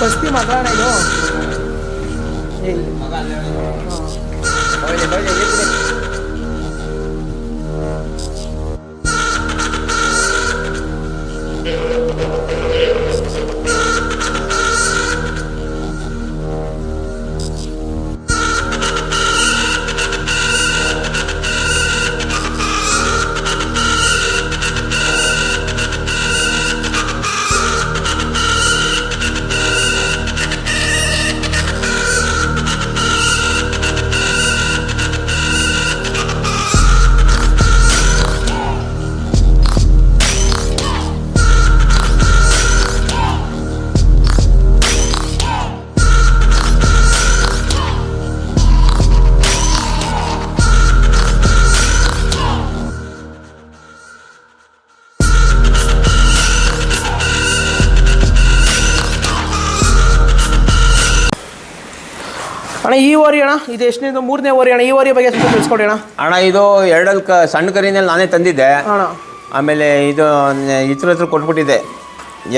ಬಸ್ತಿ ಮಗ ಅಣ್ಣ ಇದು ಏ, ಅಣ್ಣ ಈ ಓರಿ ಅಣ್ಣ ಇದು ಎಷ್ಟನೇದು ಮೂರನೇ ವಾರಿ ಅಣ್ಣ ಈ ಓರಿ ಬಗ್ಗೆ ಸ್ವಲ್ಪ ತಿಳಿಸ್ಕೊಡಿ ಅಣ್ಣ. ಅಣ್ಣ ಇದು ಎರಡಲ್ಲಿ ಕ ಸಣ್ಣ ಕರಿನಲ್ಲಿ ನಾನೇ ತಂದಿದ್ದೆ. ಅಣ್ಣ. ಆಮೇಲೆ ಇದು ಇತ್ರ ಹತ್ರ ಕೊಟ್ಬಿಟ್ಟಿದ್ದೆ.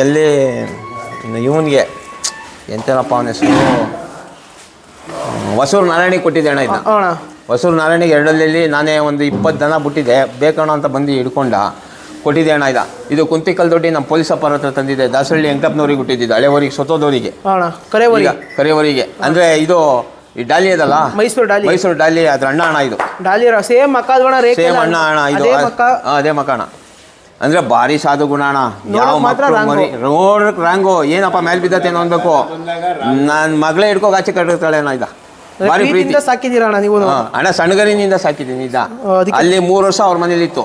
ಎಲ್ಲಿ ಇವನಿಗೆ. ಎಂತೇನಪ್ಪ ಅವನ ಹೆಸರು? ಹೊಸೂರು ನಾರಾಯಣಿಗೆ ಕೊಟ್ಟಿದ್ದೆ ಅಣ್ಣ ಇದನ್ನ ಅಣ್ಣ. ಹೊಸೂರು ನಾರಾಯಣಿಗೆ ಎರಡಲ್ಲಿ ನಾನೇ ಒಂದು ಇಪ್ಪತ್ತು ದನ ಬಿಟ್ಟಿದ್ದೆ. ಬೇಕಣ್ಣ ಅಂತ ಬಂದು ಹಿಡ್ಕೊಂಡ ಕೊಟ್ಟಿದ್ದೆ ಅಣ್ಣ ಇದ. ಇದು ಕುಂತಿಕಲ್ ದೊಡ್ಡಿ ನಮ್ಮ ಪೊಲೀಸ್ ಅಪ್ಪರ ಹತ್ರ ತಂದಿದ್ದೆ. ದಾಸಹಳ್ಳಿ ವೆಂಕಟಪ್ಪನವ್ರಿಗೆ ಕೊಟ್ಟಿದ್ದೆ ಹಳೆವರಿಗೆ ಸೊತೋದವರಿಗೆ ಅಣ್ಣ ಕರೆ ಓರಿ ಈಗ ಕರೆಯವರಿಗೆ ಅಂದರೆ ಇದು ಈ ಡಾಲಿ ಅದಲ್ಲ? ಮೈಸೂರು ಡಾಲಿ. ಮೈಸೂರು ಡಾಲಿ ಅದ್ರ ಅಣ್ಣ ಅಣ್ಣ ಇದು. ಡಾಲಿ ಸೇಮ್ ಮಕ್ಕ ಬಣ್ಣ ರೇಖೆ ಸೇಮ್ ಅಣ್ಣ ಅಣ್ಣ ಇದು. ಅದೇ ಮಕ್ಕ. ಅಣ್ಣ. ಅಂದ್ರೆ ಭಾರಿ ಸಾಧು ಗುಣ ಅಣ್ಣ. ಯಾವ ಮಾತ್ರ ಮಕ್ಳು ರಾಂಗು. ಮರಿ ನೋಡಕ್ ರಾಂಗು ಏನಪ್ಪ ಮೇಲ್ ಬಿದ್ದತೇನೋ ಅನ್ಬೇಕು. ನನ್ನ ಮಗಳೇ ಹಿಡ್ಕೋ ಆಚೆ ಕಟ್ಟಿರ್ತಾಳೆ ಅಣ್ಣ ಇದ. ಭಾರಿ ಪ್ರೀತಿ. ಸಾಕಿದ್ದೀರ ಅಣ್ಣ ನೀವು? ಅಣ್ಣ ಸಣ್ಣಗರಿನಿಂದ ಸಾಕಿದ್ದೀನಿ ಇದ್ದ ಅಲ್ಲಿ ಮೂರು ವರ್ಷ ಅವ್ರ ಮನೇಲಿ ಇತ್ತು.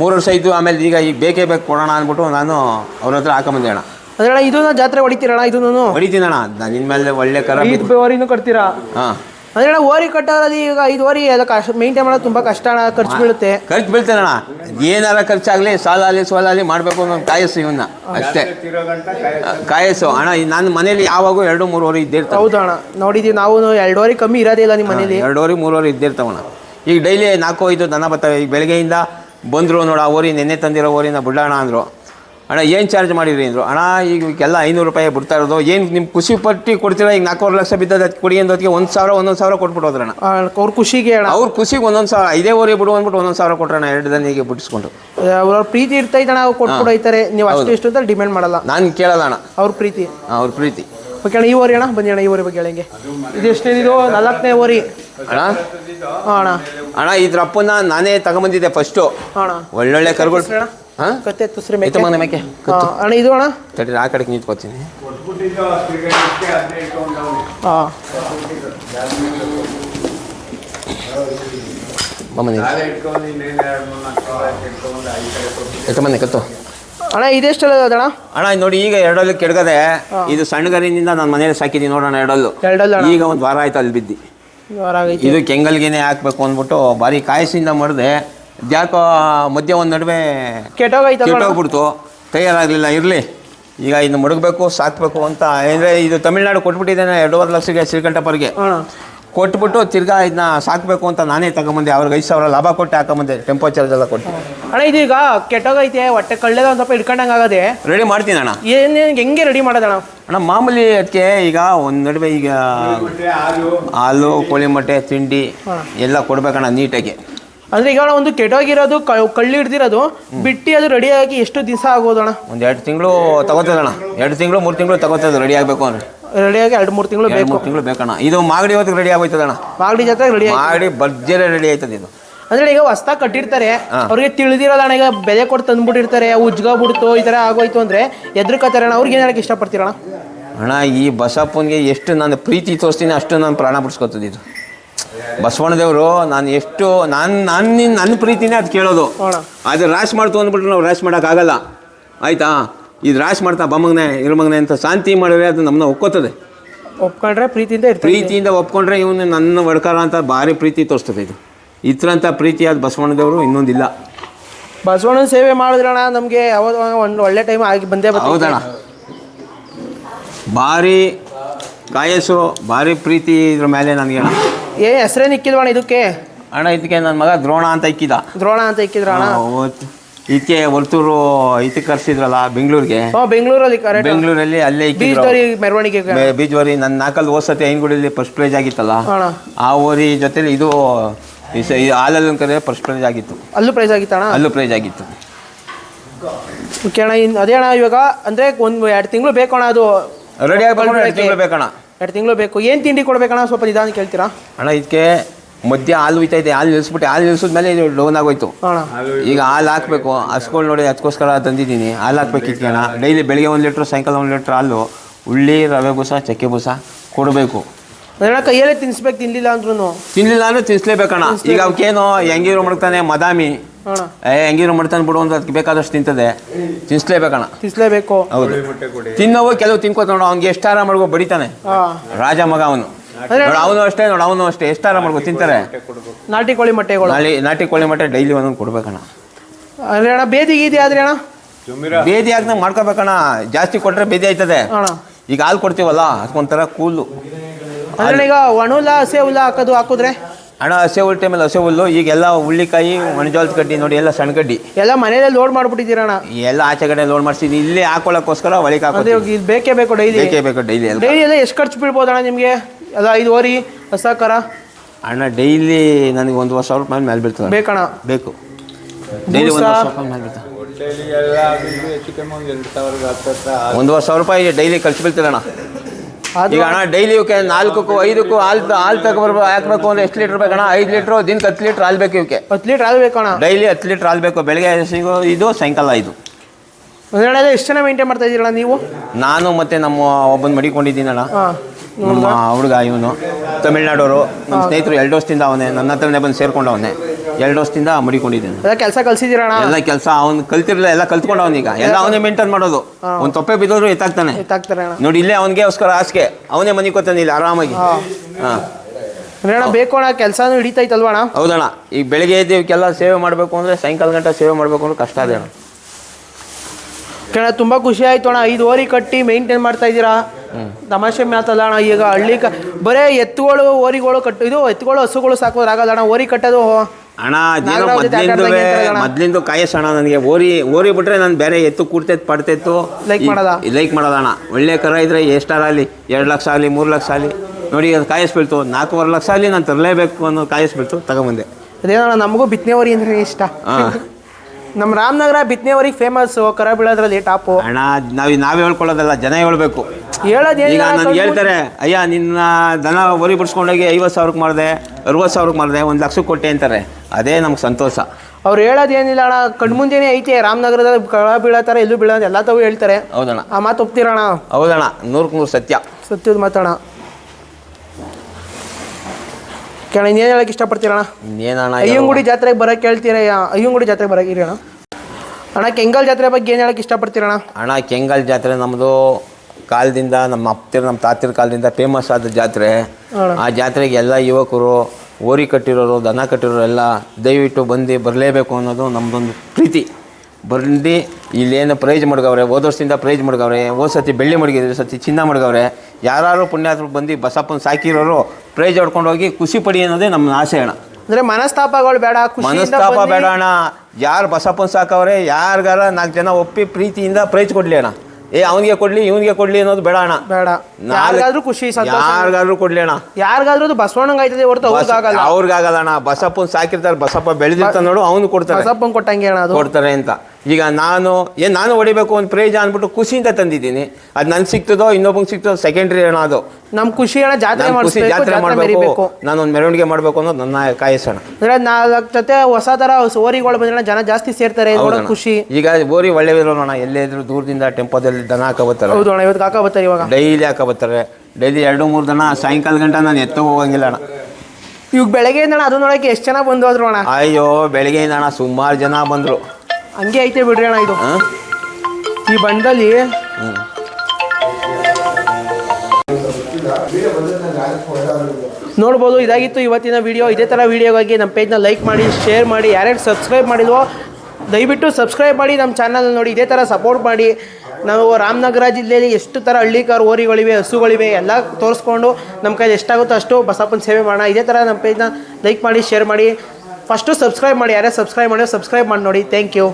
ಮೂರು ವರ್ಷ ಇದ್ದು ಆಮೇಲೆ ಈಗ ಈಗ ಬೇಕೇ ಬೇಕು ಕೊಡೋಣ ಅಂದ್ಬಿಟ್ಟು ನಾನು ಅವ್ರ ಹತ್ರ ಹಾಕೊಂಬಂದೆ ಅಣ್ಣ. ಅದೇ ಇದು ಇದನ್ನ ಜಾತ್ರೆ ಹೊಡಿತೀರಣ್ಣ ಇದನ್ನು ಹೊಡಿತೀನಿ ಅಣ್ಣ. ನಾನು ಮೇಲೆ ಒಳ್ಳೆ ಕರ ಐದು ಓರಿನೂ ಕಟ್ತೀರಾ? ಹಾಂ. ಓರಿ ಕಟ್ಟೋದು ಈಗ ಐದು ಓರಿ ಅದಕ್ಕೆ ಕಷ್ಟ ಮೇಂಟೈನ್ ಮಾಡೋದು ತುಂಬ ಕಷ್ಟ ಅಣ್ಣ ಖರ್ಚು ಬೀಳುತ್ತೆ. ಖರ್ಚು ಬೀಳ್ತೇನಣ್ಣ ಏನಾರ ಖರ್ಚಾಗಲಿ ಸಾಲ ಆಗಲಿ ಸೋಲ ಆಗಲಿ ಮಾಡಬೇಕು ಅನ್ನೋ ಕಾಯಸ್ಸು ಇವನ್ನ. ಅಷ್ಟೇ. ಕಾಯಸ್ಸು. ಅಣ್ಣ ನಾನು ನನ್ನ ಮನೇಲಿ ಯಾವಾಗೂ ಎರಡು ಮೂರುವರೆ ಇದ್ದೇ ಇರ್ತಾವೆ. ಹೌದು ಅಣ್ಣ. ನೋಡಿದ್ದೀವಿ ನಾವು ಎರಡು ಓರಿ ಕಮ್ಮಿ ಇರೋದೇ ಇಲ್ಲ ನಿಮ್ಮ ಮನೇಲಿ. ಎರಡೂವರೆ ಮೂರುವರೆ ಇದ್ದೇ ಇರ್ತಾವಣ್ಣ ಈಗ ಡೈಲಿ ನಾಲ್ಕು ಐದು ದನ ಬರ್ತವೆ. ಈಗ ಬೆಳಗ್ಗೆಯಿಂದ ಬಂದರು ನೋಡು ಆ ಓರಿ ನೆನ್ನೆ ತಂದಿರೋ ಓರಿನ ಬಿಡೋಣ ಅಂದರು. ಅಣ್ಣ ಏನು ಚಾರ್ಜ್ ಮಾಡಿದ್ರಿ ಅಂದರು ಅಣ್ಣ ಈಗ ಎಲ್ಲ ಐನೂರು ರೂಪಾಯಿ ಬಿಡ್ತಾ ಇರೋದು ಏನು ನಿಮ್ಮ ಖುಷಿ ಪಟ್ಟಿ ಕೊಡ್ತೀರಾ? ಈಗ ನಾಲ್ಕೂವರೆ ಲಕ್ಷ ಬಿದ್ದದ ಕೊಡಿ ಅಂದೋದಕ್ಕೆ ಒಂದು ಸಾವಿರ ಒಂದೊಂದು ಸಾವಿರ ಕೊಟ್ಬಿಟ್ಟು ಹೋದ್ರಣ್ಣ ಆ, ಅವ್ರ ಖುಷಿಗೆ ಅಣ್ಣ. ಅವ್ರ ಖುಷಿಗೆ ಒಂದೊಂದು ಸಾವಿರ ಇದೇ ಓರಿ ಬಿಡು ಅಂದ್ಬಿಟ್ಟು ಒಂದೊಂದು ಸಾವಿರ ಕೊಟ್ರಣ ಎರಡು ದನಿಗೆ ಬಿಡಿಸ್ಕೊಂಡು ಅವ್ರ ಪ್ರೀತಿ ಇರ್ತೈತೆ ಅಣ್ಣ ಅವ್ರು ಕೊಟ್ಬಿಟ್ಟು ಹೋಯ್ತಾರೆ ನೀವು ಅಷ್ಟು ಇಷ್ಟು ಅಂತ ಡಿಮ್ಯಾಂಡ್ ಮಾಡಲ್ಲ. ನಾನು ಕೇಳಲ್ಲ ಅಣ್ಣ. ಅವ್ರ ಪ್ರೀತಿ. ಅವ್ರ ಪ್ರೀತಿ. ಓಕೆ ಅಣ್ಣ ಈ ಓರಿ ಅಣ್ಣ ಬನ್ನಿ ಅಣ್ಣ ಈ ಓರಿ ಬಗ್ಗೆ ಹೇಳಂಗೆ. ಇದು ಎಷ್ಟನೇದಿದು ನಾಲ್ಕನೇ ಓರಿ. ಅಣ್ಣ? ಅಣ್ಣ. ಅಣ್ಣ ಇದ್ರ ಅಪ್ಪನ ನಾನೇ ತಗೊಂಬಂದಿದ್ದೆ ಫಸ್ಟು ಅಣ್ಣ. ಒಳ್ಳೊಳ್ಳೆ ಕರುಗಳು ಅಣ್ಣ? ಹಾಂ ಕತ್ತೆ ತುಸ್ರಿ ಮೇಕೆ. ಎತ್ತು ಮನೆ ಮೇಕೆ? ಹಾಂ ಅಣ್ಣ ಇದು ಅಣ್ಣ? ತಡಿ ಆ ಕಡೆಗೆ ನಿಂತ್ಕೋತೀನಿ ಹಾಂ ಎತ್ತು ಮನೆ. ಕತ್ತು? ಅಣ್ಣ ಇದೆಷ್ಟಲ್ಲ ಅದಣ್ಣ ಅಣ್ಣ? ಇದು ನೋಡಿ ಈಗ ಎರಡಲ್ಲು ಕೆಡಗದೆ ಇದು ಸಣ್ಣಗರಿನಿಂದ ನಾನು ಮನೇಲಿ ಸಾಕಿದ್ದೀನಿ ನೋಡೋಣ ಎರಡಲ್ಲು. ಎರಡಲ್ಲ ಅಣ್ಣ. ಈಗ ಒಂದು ವಾರ ಆಯ್ತು ಅಲ್ಲಿ ಬಿದ್ದು. ವಾರ ಆಗೈತಿ ಇದು ಕೆಂಗಲ್ಗೆನೆ ಹಾಕ್ಬೇಕು ಅಂದ್ಬಿಟ್ಟು ಬಾರಿ ಕಾಯಸಿಂದ ಮಾಡಿದೆ ಯಾಕೋ ಮಧ್ಯ ಒಂದು ನಡುವೆ ಕೆಟ್ಟೋಗೈತೆ? ಕೆಟ್ಟೋಗ್ಬಿಡ್ತು. ತಯಾರಾಗಲಿಲ್ಲ ಇರಲಿ. ಈಗ ಇನ್ನು ಮುಡುಗಬೇಕು ಸಾಕಬೇಕು ಅಂತ. ಅಂದರೆ ಇದು ತಮಿಳ್ನಾಡು ಕೊಟ್ಬಿಟ್ಟಿದ್ದೇನೆ ಎರಡೂವರೆ ಲಕ್ಷಕ್ಕೆ ಶ್ರೀಕಂಠಪ್ಪರಿಗೆ. ಅಣ್ಣ ಕೊಟ್ಬಿಟ್ಟು ತಿರ್ಗಾ ಇದನ್ನ ಸಾಕಬೇಕು ಅಂತ ನಾನೇ ತಗೊಂಬಂದೆ. ಅವ್ರಿಗೆ ಐದು ಸಾವಿರ ಲಾಭ ಕೊಟ್ಟು ಹಾಕೊಂಬಂದೆ ಟೆಂಪೋ ಚಾರ್ಜ್ ಎಲ್ಲ ಕೊಟ್ಟು. ಅಣ್ಣ ಇದೀಗ ಈಗ ಕೆಟ್ಟೋಗೈತೆ ಹೊಟ್ಟೆ ಕಳ್ಳೆದ ಒಂದು ಸ್ವಲ್ಪ ಇಟ್ಕೊಂಡಂಗೆ ಆಗದೆ. ರೆಡಿ ಮಾಡ್ತೀನಿ ಅಣ್ಣ. ಏನು ಹೆಂಗೆ ರೆಡಿ ಮಾಡೋದಣ್ಣ? ಅಣ್ಣ ಮಾಮೂಲಿ ಅದಕ್ಕೆ ಈಗ ಒಂದು ನಡುವೆ ಈಗ ಹಾಲು. ಕೋಳಿ ಮೊಟ್ಟೆ ತಿಂಡಿ ಎಲ್ಲ ಕೊಡ್ಬೇಕಣ್ಣ ನೀಟಾಗಿ. ಅಂದ್ರೆ ಈಗ ಒಂದು ಕೆಟ್ಟೋಗಿರೋದು ಕಳ್ಳಿ ಹಿಡ್ದಿರೋದು ಬಿಟ್ಟು ಅದು ರೆಡಿ ಆಗಿ ಎಷ್ಟು ದಿವಸ ಆಗೋದಣ್ಣ ಒಂದು ಎರಡು ತಿಂಗಳು ತಗೋತದಣ್ಣ ಎರಡು ತಿಂಗಳು ಮೂರು ತಿಂಗಳು ತಗೋತದ ರೆಡಿ ಆಗಬೇಕು ಅಂದ್ರೆ. ರೆಡಿಯಾಗಿ ಎರಡು ಮೂರು ತಿಂಗಳು ಬೇಕು. ಮೂರು ತಿಂಗಳು ಬೇಕಣ್ಣ ಇದು ಮಾಗಡಿ ಹೊತ್ತಿಗೆ ರೆಡಿ ಆಗೋಯ್ತದಣ್ಣ ಮಾಗಡಿ ಜೊತೆ ರೆಡಿ ಮಾಡಿ ಬಜ್ಜೆ ರೆಡಿ ಆಯ್ತದ ಇದು. ಅಂದ್ರೆ ಈಗ ಹೊಸ್ತಾ ಕಟ್ಟಿರ್ತಾರೆ ಅವ್ರಿಗೆ ತಿಳಿದಿರಲ್ಲ ಅಣ್ಣ ಈಗ ಬೆಲೆ ಕೊಟ್ಟು ತಂದ್ಬಿಟ್ಟಿರ್ತಾರೆ ಉಜ್ಗೋಗ್ಬಿಡ್ತು ಈ ಥರ ಆಗೋಯ್ತು ಅಂದ್ರೆ ಎದ್ರಕತ್ತಾರೆ ಅಣ್ಣ ಅವ್ರಿಗೆ ಏನು ಹೇಳಕ್ಕೆ ಇಷ್ಟಪಡ್ತೀರಣ್ಣ ಅಣ್ಣ ಈ ಬಸಪ್ಪನಿಗೆ ಎಷ್ಟು ನಾನು ಪ್ರೀತಿ ತೋರಿಸ್ತೀನಿ ಅಷ್ಟು ನಾನು ಪ್ರಾಣ ಬಿಡಿಸ್ಕೊತದ ಇದು. ಬಸವಣ್ಣದೇವರು ನಾನು ಎಷ್ಟು ನಾನು ನನ್ನ ನನ್ನ ಪ್ರೀತಿನೇ ಅದು ಕೇಳೋದು. ಅದು ರಾಶ್ ಮಾಡ್ತು ಅಂದ್ಬಿಟ್ರೆ ನಾವು ರಾಶ್ ಮಾಡೋಕ್ಕಾಗಲ್ಲ ಆಯಿತಾ? ಇದು ರಾಶ್ ಮಾಡ್ತಾ ಬಮ್ಮಗ್ನೆ ಇರುಮಗ್ನೆ ಅಂತ ಶಾಂತಿ ಮಾಡಿದ್ರೆ ಅದು ನಮ್ಮನ್ನ ಒಪ್ಕೋತದೆ. ಒಪ್ಕೊಂಡ್ರೆ ಪ್ರೀತಿಯಿಂದ ಪ್ರೀತಿಯಿಂದ ಒಪ್ಕೊಂಡ್ರೆ ಇವನು ನನ್ನ ಒಡ್ಕಾರ ಅಂತ ಭಾರಿ ಪ್ರೀತಿ ತೋರಿಸ್ತದೆ ಇದು. ಇದ್ರಂಥ ಅದು ಬಸವಣ್ಣದೇವರು ಇನ್ನೊಂದಿಲ್ಲ. ಬಸವಣ್ಣನ ಸೇವೆ ಮಾಡಿದ್ರಣ ನಮಗೆ ಯಾವಾಗ ಒಂದು ಒಳ್ಳೆ ಟೈಮ್ ಆಗಿ ಬಂದೇ ಹೌದಣ್ಣ. ಭಾರಿ ಕಾಯಸು ಭಾರಿ ಪ್ರೀತಿ ಇದ್ರ ಮೇಲೆ ನನಗೆ. ಏ ಹೆಸರೇನು ನಿಕ್ಕಿಲ್ವಣ್ಣ ಇದಕ್ಕೆ? ಅಣ್ಣ ಇದಕ್ಕೆ ನನ್ನ ಮಗ ದ್ರೋಣ ಅಂತ ಇಕ್ಕಿದ. ದ್ರೋಣ ಅಂತ ಇಕ್ಕಿದ್ರ ಅಣ್ಣ ಇದಕ್ಕೆ ವರ್ತೂರು ಇದಕ್ಕೆ ಕರ್ಸಿದ್ರಲ್ಲ ಬೆಂಗಳೂರಿಗೆ? ಹಾ ಬೆಂಗಳೂರಲ್ಲಿ ಕರೆಕ್ಟ್ ಬೆಂಗಳೂರಲ್ಲಿ ಅಲ್ಲೇ ಇಕ್ಕಿದ್ರು. ಮೆರವಣಿಗೆ ಬೀಜ್ವರಿ ನನ್ನ ನಾಲ್ಕಲ್ಲಿ ಹೋಸತಿ ಐನ್ಗುಡಿಲಿ ಫಸ್ಟ್ ಪ್ರೈಜ್ ಆಗಿತ್ತಲ್ಲ? ಅಣ್ಣ ಆ ಓರಿ ಜೊತೆಲಿ ಇದು ಈ ಸ- ಈ ಹಾಲಲ್ಲಿ ಕರೆ ಫಸ್ಟ್ ಪ್ರೈಜ್ ಆಗಿತ್ತು. ಅಲ್ಲೂ ಪ್ರೈಸ್ ಆಗಿತ್ತಣ್ಣ? ಅಲ್ಲೂ ಪ್ರೈಜ್ ಆಗಿತ್ತು. ಓಕೆ ಅಣ್ಣ ಇನ್ ಅದೇ ಅಣ್ಣ ಇವಾಗ ಅಂದ್ರೆ ಒಂದು ಎರಡು ತಿಂಗಳು ಬೇಕಣ್ಣ ಅದು. ರೆಡಿ ಆಗಬೇಕು ಎರಡು ತಿಂಗಳು ಬೇಕಣ್ಣ. ಎರಡು ತಿಂಗಳು ಬೇಕು. ಏನು ತಿಂಡಿ ಕೊಡಬೇಕಣ್ಣ? ಸ್ವಲ್ಪ ನಿಧಾನ ಕೇಳ್ತೀರಾ ಅಣ್ಣ ಇದಕ್ಕೆ ಮಧ್ಯ ಹಾಲು ಇದೆ. ಹಾಲು ಇಳಿಸ್ಬಿಟ್ಟು ಹಾಲು ಇಳಿಸಿದ್ಮೇಲೆ ಇದು ಡೌನ್ ಆಗೋಯ್ತು. ಅಣ್ಣ ಈಗ ಹಾಲು ಹಾಕಬೇಕು. ಹಸ್ಗಳು ನೋಡಿ ಅದಕ್ಕೋಸ್ಕರ ತಂದಿದ್ದೀನಿ. ಹಾಲು ಹಾಕ್ಬೇಕಿತ್ತು ಅಣ್ಣ. ಡೈಲಿ ಬೆಳಿಗ್ಗೆ ಒಂದು ಲೀಟ್ರ್ ಸಾಯಂಕಾಲ ಒಂದು ಲೀಟ್ರ್ ಹಾಲು ಉಳ್ಳಿ ರವೆ ಬೂಸ ಚಕ್ಕೆ ಬೂಸ ಕೊಡಬೇಕು. ಅಣ್ಣ ಕೈಯಲ್ಲೇ ತಿನ್ಸ್ಬೇಕು ತಿನ್ನಲಿಲ್ಲ ಅಂದ್ರೂ ತಿನ್ನಲಿಲ್ಲ ಅಂದ್ರೆ ತಿನ್ಸ್ಲೇಬೇಕಣ್ಣ. ಈಗ ಅವಕ್ಕೇನು ಹೆಂಗಿರೋ ಮಾಡ್ತಾನೆ ಮದಾಮಿ. ಏ ಹೆಂಗಿರೋ ಮಾಡ್ತಾನೆ ಬಿಡು ಅಂತ ಅದಕ್ಕೆ ಬೇಕಾದಷ್ಟು ತಿಂತದೆ. ತಿನ್ಸ್ಲೇಬೇಕಣ್ಣ. ತಿನ್ಸ್ಲೇಬೇಕು. ಹೌದು. ತಿನ್ನೋವು ಕೆಲವು ತಿನ್ಕೋತ ನೋಡು ಅವ್ನಿಗೆ ಎಷ್ಟಾರ ಮಾಡ್ಕೋ ಬಡಿತಾನೆ. ರಾಜ ಮಗ ಅವನು. ನೋಡು ಅವನು ಅಷ್ಟೇ ನೋಡು ಅವನು ಅಷ್ಟೇ ಎಷ್ಟಾರ ಮಾಡ್ಕೋ ತಿಂತಾರೆ. ನಾಟಿ ಕೋಳಿ ಮಟ್ಟೆಗಳು ನಾಳೆ ನಾಟಿ ಕೋಳಿ ಮಟ್ಟೆ ಡೈಲಿ ಒಂದೊಂದು ಕೊಡ್ಬೇಕಣ್ಣ. ಅಂದ್ರೆ ಅಣ್ಣ ಬೇದಿ ಗೀದಿ ಆದ್ರೆ ಅಣ್ಣ? ಬೇದಿ ಹಾಕ್ದಂಗೆ ಮಾಡ್ಕೋಬೇಕಣ್ಣ. ಜಾಸ್ತಿ ಕೊಟ್ರೆ ಬೇದಿ ಆಯ್ತದೆ. ಈಗ ಹಾಲು ಕೊಡ್ತೀವಲ್ಲ ಅದಕ್ಕೊಂಥರ ಕೂಲು ಅಂದ್ರೆ ಈಗ ಒಣ ಹಸೆ ಹುಲ್ಲ ಹಾಕೋದು ಹಾಕಿದ್ರೆ? ಹಣ ಹಸೆ ಹುಲ್ ಟೈಮಲ್ಲಿ ಹಸೆ ಹುಲ್ಲು ಈಗೆಲ್ಲ ಹುಳ್ಳಿಕಾಯಿ ಒಣಜೋಳದ ಕಡ್ಡಿ ನೋಡಿ ಎಲ್ಲ ಸಣ್ಣ ಕಡ್ಡಿ. ಎಲ್ಲ ಮನೆಯಲ್ಲೇ ಲೋಡ್ ಮಾಡ್ಬಿಟ್ಟಿದ್ದೀರಣ್ಣ ಎಲ್ಲ ಆಚೆ ಕಡೆ ಲೋಡ್ ಮಾಡಿಸಿದ್ವಿ ಇಲ್ಲಿ ಹಾಕೊಳ್ಳೋಕ್ಕೋಸ್ಕರ ಒಳಗೆ ಅದೇ ಹಾಕೋತೀವಿ ಇದು ಬೇಕೇ ಬೇಕು ಡೈಲಿ ಬೇಕೇ ಬೇಕು ಡೈಲಿ ಎಲ್ಲ. ಡೈಲಿ ಎಲ್ಲ ಎಷ್ಟು ಖರ್ಚು ಬೀಳ್ಬೋದಣ್ಣ ನಿಮಗೆ? ಎಲ್ಲ ಐದು ಓರಿ ಹೊಸ ಕರ? ಅಣ್ಣ ಡೈಲಿ ನನಗೆ ಒಂದು ವರ್ಷ ಸಾವಿರ ರೂಪಾಯಿ ಮೇಲೆ ಬೀಳ್ತದೆ ಬೇಕಣ್ಣ? ಬೇಕು. ಡೈಲಿ ಒಂದು ರೂಪಾಯಿ ಮೇಲೆ ಬೀಳ್ತದೆ. ಒಂದುವರೆ ಸಾವಿರ ರೂಪಾಯಿ ಡೈಲಿ ಖರ್ಚು ಬೀಳ್ತದೆ ಅಣ್ಣ. ಈಗ ಅಣ್ಣ ಡೈಲಿ ಇವಕ್ಕೆ ನಾಲ್ಕಕ್ಕೂ ಐದಕ್ಕೂ ಹಾಲು ಹಾಲು ತಗೊಬರ್ಬೇಕು ಹಾಕ್ಬೇಕು ಅಂದ್ರೆ ಎಷ್ಟು ಲೀಟರ್ ಬೇಕಣ್ಣ? ಐದು ಲೀಟ್ರು ದಿನಕ್ಕೆ ಹತ್ತು ಲೀಟ್ರ್ ಹಾಲು ಬೇಕು ಇವಕ್ಕೆ. ಹತ್ತು ಲೀಟ್ರ್ ಹಾಲು ಅಣ್ಣ. ಡೈಲಿ ಹತ್ತು ಲೀಟ್ರ್ ಹಾಲು ಬೇಕು ಬೆಳಗ್ಗೆ ಸಿಗೋ ಇದು ಸಾಯಂಕಾಲ ಇದು ಎಷ್ಟು ಜನ ಮೇಂಟೈನ್ ಮಾಡ್ತಾ ಇದ್ದೀರಣ್ಣ ನೀವು? ನಾನು ಮತ್ತೆ ನಮ್ಮ ಒಬ್ಬನ ಮಡಿಕೊಂಡಿದ್ದೀನಣ್ಣ. ನಮ್ಮ ಹುಡುಗ ಇವನು. ತಮಿಳ್ನಾಡೋರು. ನಮ್ಮ ಸ್ನೇಹಿತರು ಎರಡು ವರ್ಷದಿಂದ ಅವನೇ. ನನ್ನ ಹತ್ರನೇ ಬಂದು ಸೇರ್ಕೊಂಡು ಅವನೇ ಎರಡು ವರ್ಷದಿಂದ ಮಡಿಕೊಂಡಿದ್ದೀನಿ. ಎಲ್ಲ ಕೆಲಸ ಕಲ್ಸಿದಿರಣ ಎಲ್ಲ ಕೆಲಸ ಅವ್ನು ಕಲ್ತಿರ್ಲಿಲ್ಲ ಎಲ್ಲ ಕಲ್ತ್ಕೊಂಡು ಅವನೀಗ. ಎಲ್ಲ ಅವನೇ ಮೇಂಟೈನ್ ಮಾಡೋದು. ಒಂದು ತೊಪ್ಪೆ ಬಿದ್ದೋದ್ರು ಎತ್ತಾಗ್ತಾನೆ ಎತ್ತಾಕ್ತಾರೆ ಅಣ್ಣ. ನೋಡಿ ಇಲ್ಲೇ ಅವನಿಗೆ ಅವಸ್ಕರ ಹಾಸಿಗೆ. ಅವನೇ ಮನೆ ಕೊತ್ತಾನೆ ಇಲ್ಲಿ ಆರಾಮಾಗಿ. ಹಾಂ. ಅಂದ್ರೆ ಅಣ್ಣ ಬೇಕು ಅಣ್ಣ ಕೆಲಸನೂ ಹಿಡಿತೈತಲ್ವ ಅಣ್ಣ? ಹೌದಣ್ಣ. ಈಗ ಬೆಳಿಗ್ಗೆ ಎದ್ದು ಇವಕ್ಕೆಲ್ಲ ಸೇವೆ ಮಾಡಬೇಕು ಅಂದರೆ ಸಾಯಂಕಾಲ ಗಂಟೆ ಸೇವೆ ಮಾಡಬೇಕು ಅಂದ್ರೆ ಕಷ್ಟ ಅದೇ ಅಣ್ಣ. ತುಂಬಾ ತುಂಬ ಖುಷಿ ಆಯ್ತು ಅಣ್ಣ. ಐದು ಓರಿ ಕಟ್ಟಿ ಮೇಂಟೈನ್ ಮಾಡ್ತಾ ಇದ್ದೀರಾ? ತಮಾಷೆ ಮಾತಲ್ಲ ಅಣ್ಣ ಈಗ ಹಳ್ಳಿ ಕ ಬರೇ ಎತ್ತುಗಳು ಓರಿಗಳು ಕಟ್ಟು ಇದು ಎತ್ತುಗಳು ಹಸುಗಳು ಸಾಕೋದು ಆಗಲ್ಲ ಅಣ್ಣ. ಓರಿ ಕಟ್ಟೋದು ಅಣ್ಣ ಅದೇನೋ ಮೊದ್ಲಿಂದು ಮೊದ್ಲಿಂದು ಕಾಯಸ್ ಅಣ್ಣ. ನನಗೆ ಓರಿ ಓರಿ ಬಿಟ್ರೆ ನಾನು ಬೇರೆ ಎತ್ತು ಕೂಡ್ತೈತ್ ಪಡ್ತೈತು ಲೈಕ್ ಮಾಡೋದಾ? ಲೈಕ್ ಮಾಡೋದಣ್ಣ ಒಳ್ಳೆ ಕರ ಇದ್ರೆ ಎಷ್ಟಾರ ಆಗಲಿ ಎರಡು ಲಕ್ಷ ಆಗಲಿ ಮೂರು ಲಕ್ಷ ಆಗಲಿ ನೋಡಿ ಅದು ಕಾಯಿಸ್ಬೀಳ್ತು ನಾಲ್ಕೂವರೆ ಲಕ್ಷ ಆಗಲಿ ನಾನು ತರಲೇಬೇಕು ಅನ್ನೋ ಕಾಯಿಸ್ಬೀಳ್ತು ತಗೊಂಬಂದೆ. ಅದೇನಣ್ಣ ನಮಗೂ ಬಿತ್ತನೆವರಿ ಅಂದ್ರೆ ಇಷ್ಟ. ಹಾಂ. ನಮ್ಮ ರಾಮನಗರ ಬಿತ್ನೇವರಿಗೆ ಫೇಮಸ್ ಕರ ಬೀಳೋದ್ರಲ್ಲಿ ಟಾಪು ಅಣ್ಣ ನಾವು ನಾವೇ ಹೇಳ್ಕೊಳ್ಳೋದಲ್ಲ ಜನ ಹೇಳ್ಬೇಕು. ಈಗ ಹೇಳ್ತಾರೆ ಅಯ್ಯ ನಿನ್ನ ದನ ಹೊರಿ ಬಿಡಿಸ್ಕೊಂಡೋಗಿ ಐವತ್ತು ಸಾವಿರಕ್ಕೆ ಮಾಡಿದೆ ಅರವತ್ತು ಸಾವಿರಕ್ಕೆ ಮಾಡಿದೆ ಒಂದು ಲಕ್ಷಕ್ಕೆ ಕೊಟ್ಟೆ ಅಂತಾರೆ. ಅದೇ ನಮ್ಗೆ ಸಂತೋಷ. ಅವ್ರು ಹೇಳೋದೇನಿಲ್ಲ ಅಣ್ಣ ಕಣ್ಮುಂದೆನೇ ಐತೆ ರಾಮನಗರದಲ್ಲಿ ಕಳ ಬೀಳೋ ಥರ ಎಲ್ಲೂ ಬೀಳೋದು ಎಲ್ಲ ತಾವು ಹೇಳ್ತಾರೆ. ಹೌದಣ್ಣ. ಆ ಮಾತು ಒಪ್ತೀರಣ್ಣ? ಹೌದಣ್ಣ ನೂರಕ್ಕೆ ನೂರು ಸತ್ಯ. ಸತ್ಯದ ಮಾತಣ್ಣ. ಕೇಳ ಇನ್ನೇನು ಹೇಳಕ್ಕೆ ಇಷ್ಟಪಡ್ತೀರಣ್ಣ ಅಣ್ಣ? ಅಯ್ಯಂಗುಡಿ ಜಾತ್ರೆಗೆ ಬರೋಕೆ ಹೇಳ್ತೀರ ಅಯ್ಯಂಗುಡಿ ಜಾತ್ರೆಗೆ ಬರೋಕೆ ಇರಿ ಅಣ್ಣ. ಅಣ್ಣ ಕೆಂಗಲ್ ಜಾತ್ರೆ ಬಗ್ಗೆ ಏನು ಹೇಳಕ್ಕೆ ಇಷ್ಟಪಡ್ತೀರಣ್ಣ ಅಣ್ಣ? ಕೆಂಗಲ್ ಜಾತ್ರೆ ನಮ್ಮದು ಕಾಲದಿಂದ ನಮ್ಮ ಅಪ್ತಿರ ನಮ್ಮ ತಾತಿರ ಕಾಲದಿಂದ ಫೇಮಸ್ ಆದ ಜಾತ್ರೆ. ಆ ಜಾತ್ರೆಗೆ ಎಲ್ಲ ಯುವಕರು ಓರಿ ಕಟ್ಟಿರೋರು ದನ ಕಟ್ಟಿರೋರು ಎಲ್ಲ ದಯವಿಟ್ಟು ಬಂದು ಬರಲೇಬೇಕು ಅನ್ನೋದು ನಮ್ಮದೊಂದು ಪ್ರೀತಿ. ಬಂದು ಇಲ್ಲೇನು ಪ್ರೈಜ್ ಮಡ್ಗವ್ರೆ ಹೋದ ವರ್ಷದಿಂದ ಪ್ರೈಜ್ ಮಡ್ಗವ್ರೆ ಹೋದ ಸತಿ ಬೆಳ್ಳಿ ಮಡಗಿದ್ರು ಸತಿ ಚಿನ್ನ ಮಡ್ಗವ್ರೆ ಯಾರು ಪುಣ್ಯಾತ್ರು ಬಂದು ಬಸಪ್ಪನ ಸಾಕಿರೋರು ಪ್ರೈಜ್ ಹೊಡ್ಕೊಂಡು ಹೋಗಿ ಖುಷಿ ಪಡಿ ಅನ್ನೋದೇ ನಮ್ಮ ಆಸೆ ಅಣ್ಣ. ಅಂದ್ರೆ ಮನಸ್ತಾಪಗಳು ಬೇಡ ಮನಸ್ತಾಪ ಬೇಡ ಅಣ್ಣ. ಯಾರು ಬಸಪ್ಪನ ಸಾಕವ್ರೆ ಯಾರಿಗಾರ ನಾಲ್ಕು ಜನ ಒಪ್ಪಿ ಪ್ರೀತಿಯಿಂದ ಪ್ರೈಜ್ ಕೊಡ್ಲಿ ಅಣ್ಣ. ಏ ಅವನಿಗೆ ಕೊಡ್ಲಿ ಇವನಿಗೆ ಕೊಡ್ಲಿ ಅನ್ನೋದು ಬೇಡ ಅಣ್ಣ. ಬೇಡ. ಯಾರಿಗಾದ್ರೂ ಖುಷಿ ಯಾರಿಗಾದ್ರೂ ಕೊಡ್ಲಿ ಅಣ್ಣ. ಯಾರಿಗಾದ್ರೂ ಬಸವಣ್ಣಂಗೆ ಆಯ್ತದೆ ಹೊರತು ಅವ್ರಿಗಾಗಲ್ಲ. ಅವ್ರಿಗಾಗಲ್ಲ ಅಣ್ಣ. ಬಸಪ್ಪನ್ ಸಾಕಿರ್ತಾರೆ ಬಸಪ್ಪ ಬೆಳೆದಿರ್ತಾನೆ ನೋಡು ಅವನು ಕೊಡ್ತಾರೆ. ಬಸಪ್ಪನ ಕೊಟ್ಟಂಗೆ ಅಣ್ಣ ಅದು. ಕೊಡ್ತಾರೆ ಅಂತ. ಈಗ ನಾನು ಏನು ನಾನು ಹೊಡಿಬೇಕು ಅಂತ ಪ್ರೇಜ ಅಂದ್ಬಿಟ್ಟು ಖುಷಿಯಿಂದ ತಂದಿದ್ದೀನಿ. ಅದು ನನ್ಗೆ ಸಿಕ್ತದೋ ಇನ್ನೊಬ್ಬಂಗೆ ಸಿಗ್ತದೋ ಸೆಕೆಂಡ್ರಿ ಅಣ್ಣ ಅದು. ನಮ್ ಖುಷಿ ಅಣ್ಣ ಜಾತ್ರೆ ನಾನು ಖುಷಿ ಮಾಡಿಸ್ಬೇಕು ಜಾತ್ರೆ ಜಾತ್ರೆ ಮಾಡಬೇಕು ಮೆರಿಬೇಕು ನಾನು ಒಂದು ಮೆರವಣಿಗೆ ಮಾಡಬೇಕು ಅನ್ನೋದು ನನ್ನ ಕಾಯಿಸೋಣ ಅಂದ್ರೆ ನಾಲ್ಕು ಜೊತೆ ಹೊಸ ತರ ಓರಿಗಳು ಬಂದ್ರೆ ಜನ ಜಾಸ್ತಿ ಸೇರ್ತಾರೆ ನೋಡೋಕ್ ಖುಷಿ. ಈಗ ಬೋರಿ ಒಳ್ಳೆ ಅಣ್ಣ ಎಲ್ಲೇ ಇದ್ರು ದೂರದಿಂದ ಟೆಂಪೋದಲ್ಲಿ ದನ ಹಾಕೋಬತ್ತಾರೆ ಹೌದು ಅಣ್ಣ ಇವತ್ತು ಕಾಕ ಬರ್ತಾರೆ ಇವಾಗ. ಡೈಲಿ ಹಾಕೋಬತ್ತಾರೆ ಡೈಲಿ ಎರಡು ಮೂರು ದನ ಸಾಯಂಕಾಲ ಗಂಟ ನಾನು ಎತ್ತ ಹೋಗಂಗಿಲ್ಲ ಅಣ್ಣ. ಇವಾಗ ಬೆಳಗ್ಗೆಯಿಂದ ಅಣ್ಣ ಅದು ನೋಡೋಕೆ ಎಷ್ಟು ಜನ ಬಂದು ಹೋದ್ರು ಅಣ್ಣ? ಅಯ್ಯೋ ಬೆಳಗ್ಗೆಯಿಂದ ಅಣ್ಣ ಸುಮಾರು ಜನ ಬಂದರು. ಹಂಗೆ ಐತೆ ಬಿಡ್ರಿ ಅಣ್ಣ ಇದು. ಈ ಬಂಡಲ್ಲಿ ನೋಡ್ಬೋದು ಇದಾಗಿತ್ತು ಇವತ್ತಿನ ವಿಡಿಯೋ ಇದೇ ಥರ ವಿಡಿಯೋಗಾಗಿ ನಮ್ಮ ಪೇಜ್ನ ಲೈಕ್ ಮಾಡಿ ಶೇರ್ ಮಾಡಿ ಯಾರ್ಯಾರು ಸಬ್ಸ್ಕ್ರೈಬ್ ಮಾಡಿಲ್ವೋ ದಯವಿಟ್ಟು ಸಬ್ಸ್ಕ್ರೈಬ್ ಮಾಡಿ ನಮ್ಮ ಚಾನಲ್ ನೋಡಿ. ಇದೇ ಥರ ಸಪೋರ್ಟ್ ಮಾಡಿ. ನಾವು ರಾಮನಗರ ಜಿಲ್ಲೆಯಲ್ಲಿ ಎಷ್ಟು ಥರ ಹಳ್ಳಿಕಾರ್ ಓರಿಗಳಿವೆ ಹಸುಗಳಿವೆ ಎಲ್ಲ ತೋರಿಸ್ಕೊಂಡು ನಮ್ಮ ಕೈಲಿ ಎಷ್ಟಾಗುತ್ತೋ ಅಷ್ಟು ಬಸಪ್ಪನ ಸೇವೆ ಮಾಡೋಣ. ಇದೇ ಥರ ನಮ್ಮ ಪೇಜ್ನ ಲೈಕ್ ಮಾಡಿ ಶೇರ್ ಮಾಡಿ. ಫಸ್ಟು ಸಬ್ಸ್ಕ್ರೈಬ್ ಮಾಡಿ ಯಾರೇ ಸಬ್ಸ್ಕ್ರೈಬ್ ಮಾಡಿ ಸಬ್ಸ್ಕ್ರೈಬ್ ಮಾಡಿ ನೋಡಿ. Thank you